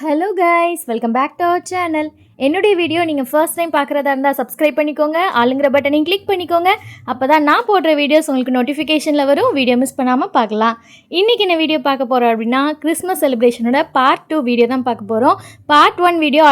Hello guys welcome back to our channel என்னுடைய video நீங்கள் first time பார்க்குறதா இருந்தால் சப்ஸ்கிரைப் பண்ணிக்கோங்க. ஆளுங்கிற பட்டனையும் கிளிக் பண்ணிக்கோங்க. அப்போ தான் நான் போடுற வீடியோஸ் உங்களுக்கு நோட்டிஃபிகேஷனில் வரும். வீடியோ மிஸ் பண்ணாமல் பார்க்கலாம். இன்றைக்கி என்ன வீடியோ பார்க்க போகிறோம் அப்படின்னா கிறிஸ்மஸ் செலிப்ரேஷனோட பார்ட் டூ வீடியோ தான் பார்க்க போகிறோம் பார்ட் ஒன் வீடியோ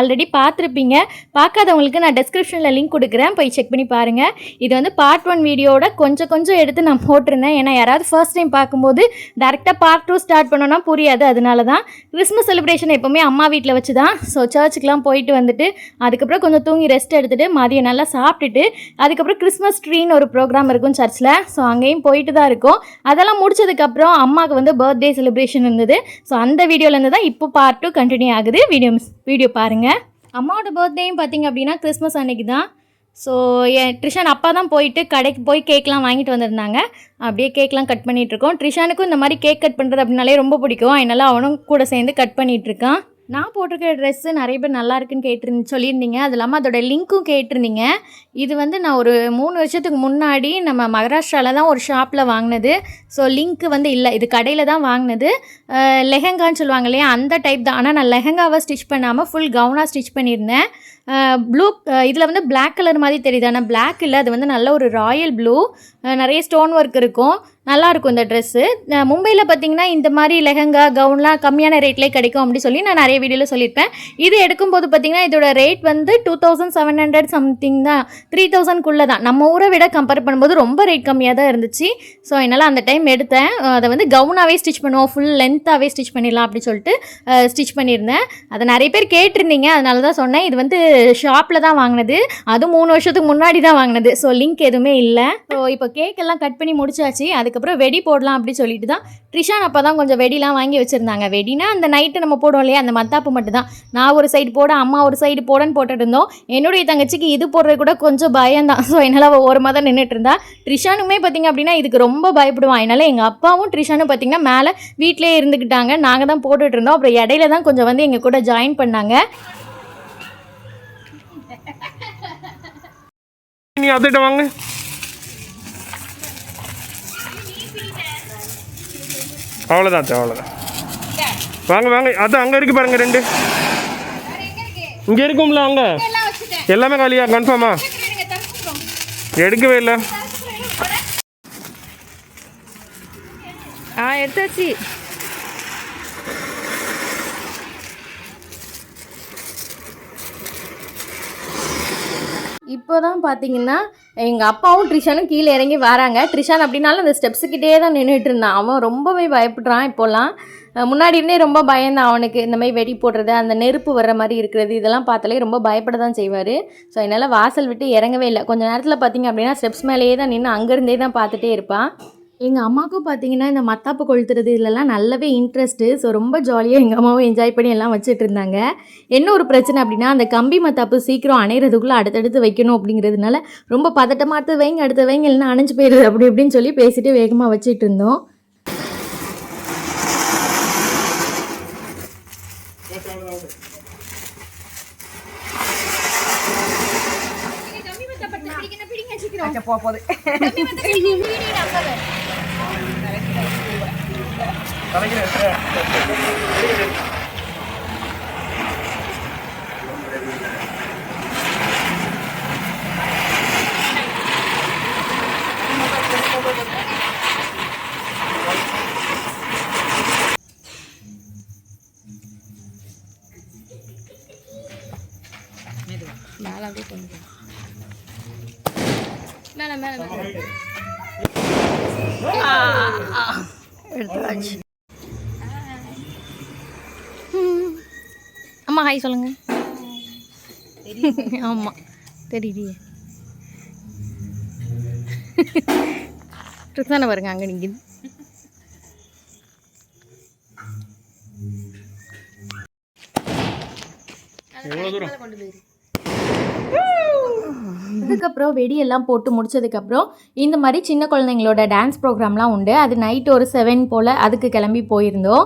ஆல்ரெடி பார்த்துருப்பீங்க. பார்க்காதவங்களுக்கு நான் டெஸ்கிரிப்ஷனில் லிங்க் கொடுக்குறேன். போய் செக் பண்ணி பாருங்கள் இது வந்து பார்ட் ஒன் வீடியோட கொஞ்சம் கொஞ்சம் எடுத்து நான் போட்டிருந்தேன். ஏன்னா யாராவது ஃபர்ஸ்ட் டைம் பார்க்கும்போது டேரெக்டாக பார்ட் டூ ஸ்டார்ட் பண்ணோன்னா புரியாது. அதனால தான் கிறிஸ்மஸ் செலிப்ரேஷன் எப்போவுமே அம்மா வீட்டில் வச்சு தான் ஸோ சர்ச்சுக்கெலாம் போயிட்டு வந்துட்டு அதுக்கப்புறம் கொஞ்சம் தூங்கி ரெஸ்ட் எடுத்துட்டு மதியம் நல்லா சாப்பிட்டுட்டு அதுக்கப்புறம் கிறிஸ்மஸ் ட்ரீன்னு ஒரு ப்ரோக்ராம் இருக்கும் சர்ச்சில் ஸோ அங்கேயும் போயிட்டு தான் இருக்கும். அதெல்லாம் முடிச்சதுக்கப்புறம் அம்மாவுக்கு வந்து பர்த்டே செலிப்ரேஷன் இருந்தது. ஸோ அந்த வீடியோலேருந்து தான் இப்போ பார்ட் டூ கண்டினியூ ஆகுது. வீடியோ வீடியோ பாருங்கள் அம்மாவோட பர்த்டேயும் பார்த்தீங்க அப்படின்னா கிறிஸ்மஸ் அன்னைக்கு தான் ஸோ என் ட்ரிஷான் அப்பா தான் போயிட்டு கடைக்கு போய் கேக்லாம் வாங்கிட்டு வந்திருந்தாங்க. அப்படியே கேக்லாம் கட் பண்ணிகிட்ருக்கோம் இருக்கோம். ட்ரிஷானுக்கும் இந்த மாதிரி கேக் கட் பண்ணுறது அப்படின்னாலே ரொம்ப பிடிக்கும். அதனால அவனும் கூட சேர்ந்து கட் பண்ணிகிட்ருக்கான் நான் போட்டிருக்க ட்ரெஸ்ஸு நிறைய பேர் நல்லா இருக்குன்னு கேட்டிருந்து சொல்லியிருந்தீங்க. அது இல்லாமல் அதோட லிங்க்கும் கேட்டிருந்தீங்க. இது வந்து நான் ஒரு மூணு வருஷத்துக்கு முன்னாடி நம்ம மகாராஷ்டிராவில் தான் ஒரு ஷாப்பில் வாங்கினது. ஸோ லிங்க் வந்து இல்லை. இது கடையில் தான் வாங்கினது. லெஹங்கான்னு லெஹெங்கான்னு சொல்லுவாங்க இல்லையா? அந்த டைப் தான். ஆனால் நான் லெஹெங்காவை ஸ்டிச் பண்ணாமல் ஃபுல் கவுனாக ஸ்டிச் பண்ணியிருந்தேன். ப்ளூ இதில் வந்து பிளாக் கலர் மாதிரி தெரியுது. ஆனால் பிளாக் இல்லை. அது வந்து நல்ல ஒரு ராயல் ப்ளூ நிறைய ஸ்டோன் ஒர்க் இருக்கும். நல்லாயிருக்கும் இந்த ட்ரெஸ்ஸு. மும்பையில் பார்த்தீங்கன்னா இந்த மாதிரி லெஹங்கா கவுன்லாம் கம்மியான ரேட்லேயே கிடைக்கும் அப்படின்னு சொல்லி நான் நிறைய வீடியோவில் சொல்லியிருப்பேன். இது எடுக்கும்போது பார்த்தீங்கன்னா இதோட ரேட் வந்து two thousand seven hundred something தான். த்ரீ தௌசண்ட்குள்ளே தான். நம்ம ஊரை விட கம்பேர் பண்ணும்போது ரொம்ப ரேட் கம்மியாக தான் இருந்துச்சு. ஸோ என்னால் அந்த டைம் எடுத்தேன். அதை வந்து கவுனாகவே ஸ்டிச் பண்ணுவோம். ஃபுல் லென்த்தாகவே ஸ்டிச் பண்ணிடலாம் அப்படின்னு சொல்லிட்டு ஸ்டிச் பண்ணியிருந்தேன். அதை நிறைய பேர் கேட்டிருந்தீங்க. அதனால தான் சொன்னேன். இது வந்து ஷாப்பில் தான் வாங்கினது. அதுவும் மூணு வருஷத்துக்கு முன்னாடி தான் வாங்கினது. ஸோ லிங்க் எதுவுமே இல்லை. ஸோ இப்போ கேக் எல்லாம் கட் பண்ணி முடிச்சாச்சு. அது அதுக்கப்புறம் வெடி போடலாம் அப்படி சொல்லிட்டு தான் ட்ரிஷான் அப்போ தான் கொஞ்சம் வெடிலாம் வாங்கி வச்சுருந்தாங்க. வெடினா அந்த நைட்டு நம்ம போடுவோம் இல்லையா? அந்த மத்தாப்பு மட்டும் தான் நான் ஒரு சைடு போட அம்மா ஒரு சைடு போடன்னு போட்டுட்டு இருந்தோம். என்னுடைய தங்கச்சிக்கு இது போடுறது கூட கொஞ்சம் பயம்தான். ஸோ என்னால் அவள் ஓரமாக தான் நின்றுட்டு இருந்தா. ட்ரிஷானுமே பார்த்தீங்க அப்படின்னா இதுக்கு ரொம்ப பயப்படுவான். அதனால் எங்கள் அப்பாவும் ட்ரிஷானும் பார்த்தீங்கன்னா மேலே வீட்டிலே இருந்துக்கிட்டாங்க நாங்கள் தான் போட்டுட்டு இருந்தோம். அப்புறம் இடையில தான் கொஞ்சம் வந்து எங்கள் கூட ஜாயின் பண்ணாங்க. நீ அதுட்ட வாங்க. அவ்வளோதான் அத்தை அவ்வளோதான் வாங்க வாங்க அதான் அங்கே இருக்கு பாருங்க ரெண்டு. இங்கே இருக்கும்ல அங்கே. எல்லாமே காலியா? கன்ஃபார்மா எடுக்கவே இல்லை. ஆ எடுத்தாச்சு. இப்போ தான் பார்த்தீங்கன்னா எங்கள் அப்பாவும் ட்ரிஷானும் கீழே இறங்கி வராங்க. ட்ரிஷான் அப்படின்னாலும் அந்த ஸ்டெப்ஸுக்கிட்டே தான் நின்றுட்டு இருந்தான். அவன் ரொம்பவே பயப்படுறான் இப்போல்லாம் முன்னாடி இருந்தே ரொம்ப பயந்தான் அவனுக்கு. இந்த மாதிரி வெடி போடுறது அந்த நெருப்பு வர்ற மாதிரி இருக்கிறது இதெல்லாம் பார்த்தாலே ரொம்ப பயப்பட தான் செய்வார். ஸோ என்னால் வாசல் விட்டு இறங்கவே இல்லை. கொஞ்சம் நேரத்தில் பார்த்தீங்க அப்படின்னா ஸ்டெப்ஸ் மேலேயே தான் நின்று அங்கேருந்தே தான் பார்த்துட்டே இருப்பான். எங்கள் அம்மாவுக்கும் பார்த்தீங்கன்னா இந்த மத்தாப்பு கொளுத்துறது இதுலலாம் நல்லாவே இன்ட்ரெஸ்ட்டு ஸோ ரொம்ப ஜாலியாக எங்கள் அம்மாவும் என்ஜாய் பண்ணி எல்லாம் வச்சுட்டு இருந்தாங்க. என்ன ஒரு பிரச்சனை அப்படின்னா அந்த கம்பி மத்தாப்பு சீக்கிரம் அணையிறதுக்குள்ளே அடுத்தடுத்து வைக்கணும் அப்படிங்கிறதுனால ரொம்ப பதட்டமாக அடுத்து வைங்க அடுத்து வைங்க இல்லைன்னா அணைஞ்சு போயிடுது அப்படி இப்படின்னு சொல்லி பேசிட்டு வேகமாக வச்சுட்டு இருந்தோம். மேலே அப்படியே கொண்டு மேலே மேலே மேலே எடுத்தாச்சு அம்மா ஹாய் சொல்லுங்க. ஆமாம் தெரியலையே ட்ரிக்ஸான பாருங்க அங்கே நிற்கிது எவ்வளோ தூரம்? அதுக்கப்புறம் வெடியெல்லாம் போட்டு முடிச்சதுக்கப்புறம் இந்த மாதிரி சின்ன குழந்தைங்களோட டான்ஸ் ப்ரோக்ராம்லாம் உண்டு. அது நைட் ஒரு செவன் போல் அதுக்கு கிளம்பி போயிருந்தோம்.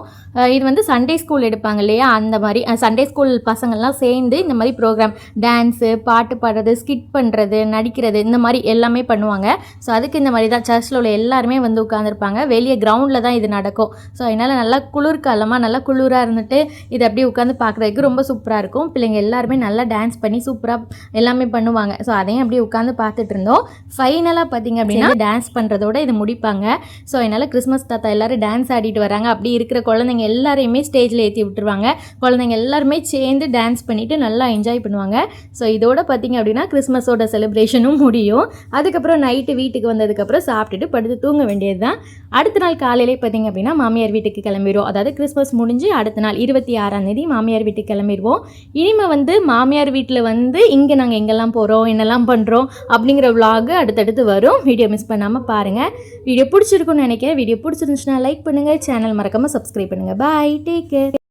இது வந்து சண்டே ஸ்கூல் எடுப்பாங்க இல்லையா? அந்த மாதிரி சண்டே ஸ்கூல் பசங்கள்லாம் சேர்ந்து இந்த மாதிரி ப்ரோக்ராம் டான்ஸு பாட்டு பாடுறது ஸ்கிட் பண்ணுறது நடிக்கிறது இந்த மாதிரி எல்லாமே பண்ணுவாங்க. ஸோ அதுக்கு இந்த மாதிரி தான் சர்ச்சில் உள்ள எல்லாருமே வந்து உட்காந்துருப்பாங்க வெளியே கிரவுண்டில் தான் இது நடக்கும். ஸோ அதனால் நல்லா குளிர்காலமாக நல்லா குளிராக இருந்துட்டு இது அப்படியே உட்காந்து பார்க்குறதுக்கு ரொம்ப சூப்பராக இருக்கும். பிள்ளைங்க எல்லாருமே நல்லா டான்ஸ் பண்ணி சூப்பராக எல்லாமே பண்ணுவாங்க. ஸோ அதையும் அப்படியே உட்காந்து பார்த்துட்டு இருந்தோம் ஃபைனலாக பார்த்தீங்க அப்படின்னா டான்ஸ் பண்ணுறதோட இது முடிப்பாங்க. ஸோ அதனால் கிறிஸ்மஸ் தாத்தா எல்லாரும் டான்ஸ் ஆடிட்டு வராங்க. அப்படி இருக்கிற குழந்தைங்க எல்லாரையுமே ஸ்டேஜில் ஏற்றி விட்டுருவாங்க. குழந்தைங்க எல்லாருமே சேர்ந்து டான்ஸ் பண்ணிட்டு நல்லா என்ஜாய் பண்ணுவாங்க. ஸோ இதோட பார்த்தீங்க அப்படின்னா கிறிஸ்மஸோட செலிப்ரேஷனும் முடியும். அதுக்கப்புறம் நைட்டு வீட்டுக்கு வந்ததுக்கப்புறம் சாப்பிட்டுட்டு படுத்து தூங்க வேண்டியது தான் அடுத்த நாள் காலையிலே பார்த்தீங்க அப்படின்னா மாமியார் வீட்டுக்கு கிளம்பிடுவோம். அதாவது கிறிஸ்மஸ் முடிஞ்சு அடுத்த நாள் இருபத்தி ஆறாம் தேதி மாமியார் வீட்டுக்கு கிளம்பிடுவோம். இனிமே வந்து மாமியார் வீட்டில் வந்து இங்கே நாங்கள் எங்கெல்லாம் போகிறோம் என்னெல்லாம் பண்ணுறோம் அப்படிங்கிற விலாகு அடுத்தடுத்து வரும். வீடியோ மிஸ் பண்ணாமல் பாருங்கள் வீடியோ பிடிச்சிருக்குன்னு நினைக்கிறேன். வீடியோ பிடிச்சிருந்துச்சுன்னா லைக் பண்ணுங்கள் சேனல் மறக்காமல் சப்ஸ்கிரைப் பண்ணுங்கள் பாய் டேக் கேர்